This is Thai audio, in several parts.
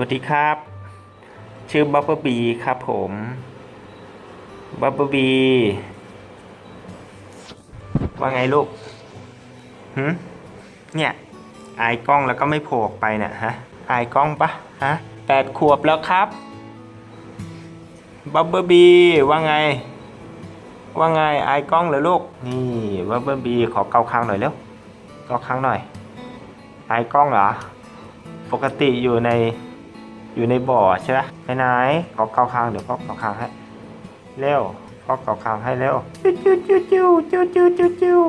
วัสดีครับ ชื่อบับเบิลบีครับผมบับเบิลบีว่าไงลูกหืมเนี่ย อายกล้องแล้วก็ไม่โผล่ออกไปเนี่ยฮะ อายกล้องปะฮะแปดขวบแล้วครับบับเบิลบีว่าไง ว่าไง อายกล้องเหรอลูก นี่บับเบิลบีขอเกาคางหน่อยเร็วเกาคางหน่อย อายกล้องเหรอ ปกติอยู่ใน อยู่ในบ่อใช่ไหมไปไหนขอเกาคางเดี๋ยวก็เกาคางให้เร็วก็เกาคางให้เร็วจิ้วจิ้วจิ้วจิ้วจิ้วจิ้วจิ้ว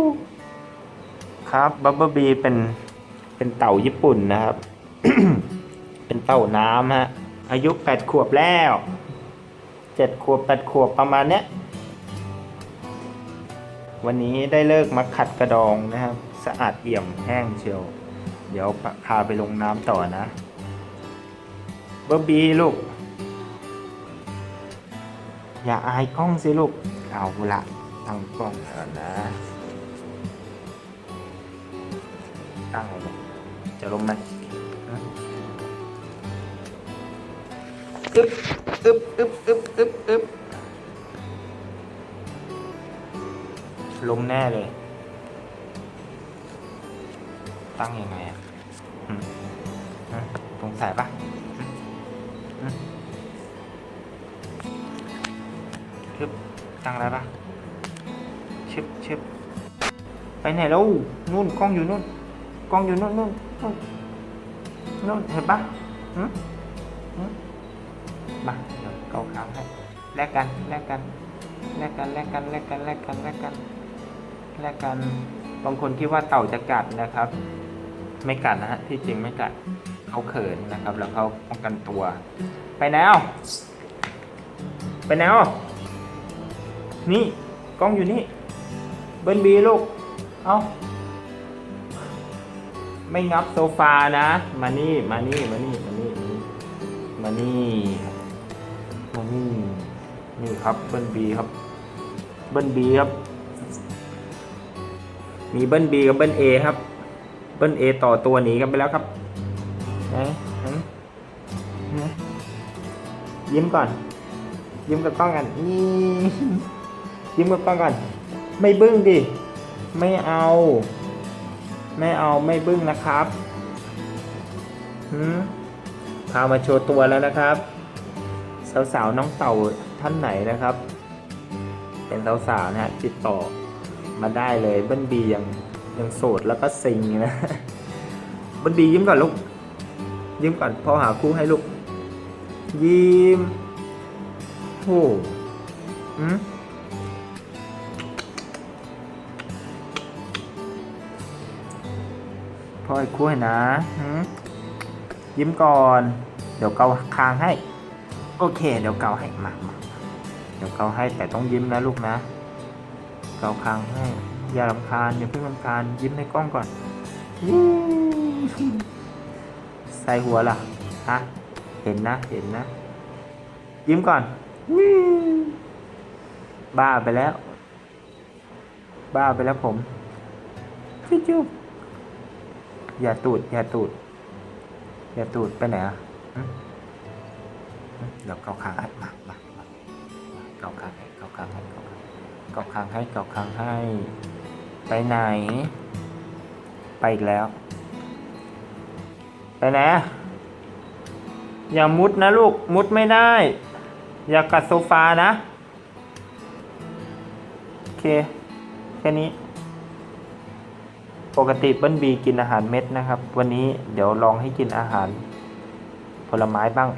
ครับบับเบิลบีเป็นเป็นเต่าญี่ปุ่นนะครับ เป็นเต่าน้ำฮะอายุแปดขวบแล้วเจ็ดขวบแปดขวบประมาณเนี้ยวันนี้ได้เลิกมาขัดกระดองนะครับ สะอาดเอี่ยมแห้งเชียว เดี๋ยวพาไปลงน้ำต่อนะ เบอร์บีลูก อย่าอายกล้องสิลูก เอาละตั้งกล้องก่อนนะ ตั้งเลยจะลงไหมอึ๊บอึ๊บอึ๊บอึ๊บอึ๊บอึ๊บลมแน่เลย ตั้งยังไงอะอืมอืมสงสัยปะ ชึบตั้งแล้วปะชึบชึบไปไหนแล้วนู่นกล้องอยู่นู่นกล้องอยู่นู่นนู่นนู่นนู่นเห็นปะหืมหืมมาเดี๋ยวเกาขาวให้แลกกันแลกกันแลกกันแลกกันแลกกันแลกกันแลกกันแลกกันบางคนคิดว่าเต่าจะกัดนะครับ ไม่กัดนะฮะที่จริงไม่กัดเขาเขินนะครับ แล้วเขาป้องกันตัว ไปแนวไปแนว นี่กล้องอยู่นี่ เบิ้ลบีลูก เอาไม่งับโซฟานะ มานี่ มานี่ มานี่ มานี่ มานี่มานี่นี่ครับ เบิ้ลบีครับ เบิ้ลบีครับ มีเบิ้ลบีกับเบิ้ลเอครับ เบิ้ลเอต่อตัวหนีกันไปแล้วครับนไหนไหนยิ้มก่อน ยิ้มกับกล้องกันนี่ ยิ้มกับกล้องก่อน ไม่บึ้งดิ ไม่เอา ไม่เอาไม่บึ้งนะครับหืมพามาโชว์ตัวแล้วนะครับ สาวๆน้องเต่าท่านไหนนะครับ เป็นสาวๆนะฮะติดต่อมาได้เลยเบิ้ลบียังยังโสดแล้วก็ซิงนะเบิ้ลบียิ้มก่อนลูกยิ้มก่อนพอหาคู่ให้ลูกยิ้มโอ้หืม พ่อไอ้คุ้ยนะยิ้มก่อน เดี๋ยวเกาคางให้ โอเค เดี๋ยวเกาให้มามาเดี๋ยวเกาให้แต่ต้องยิ้มนะลูกนะ เกาคางให้ อย่าลำคาญอย่าเพิ่งลำคาญยิ้มในกล้องก่อนยิ้มใส่หัวล่ะฮะเห็นนะเห็นนะ ยิ้มก่อนวิวบ้าไปแล้ว บ้าไปแล้วผมจุ๊บ อย่าตูด อย่าตูด อย่าตูดไปไหนอะเดี๋ยวเกาคางให้มามาเกาคางให้เกาคางให้เกาคางเกาคางให้เกาคางให้ ไปไหน ไปอีกแล้ว ไปไหนอย่ามุดนะลูก มุดไม่ได้ อย่ากัดโซฟานะ โอเค แค่นี้ ปกติเบิ้ลบีกินอาหารเม็ดนะครับ วันนี้เดี๋ยวลองให้กินอาหารผลไม้บ้าง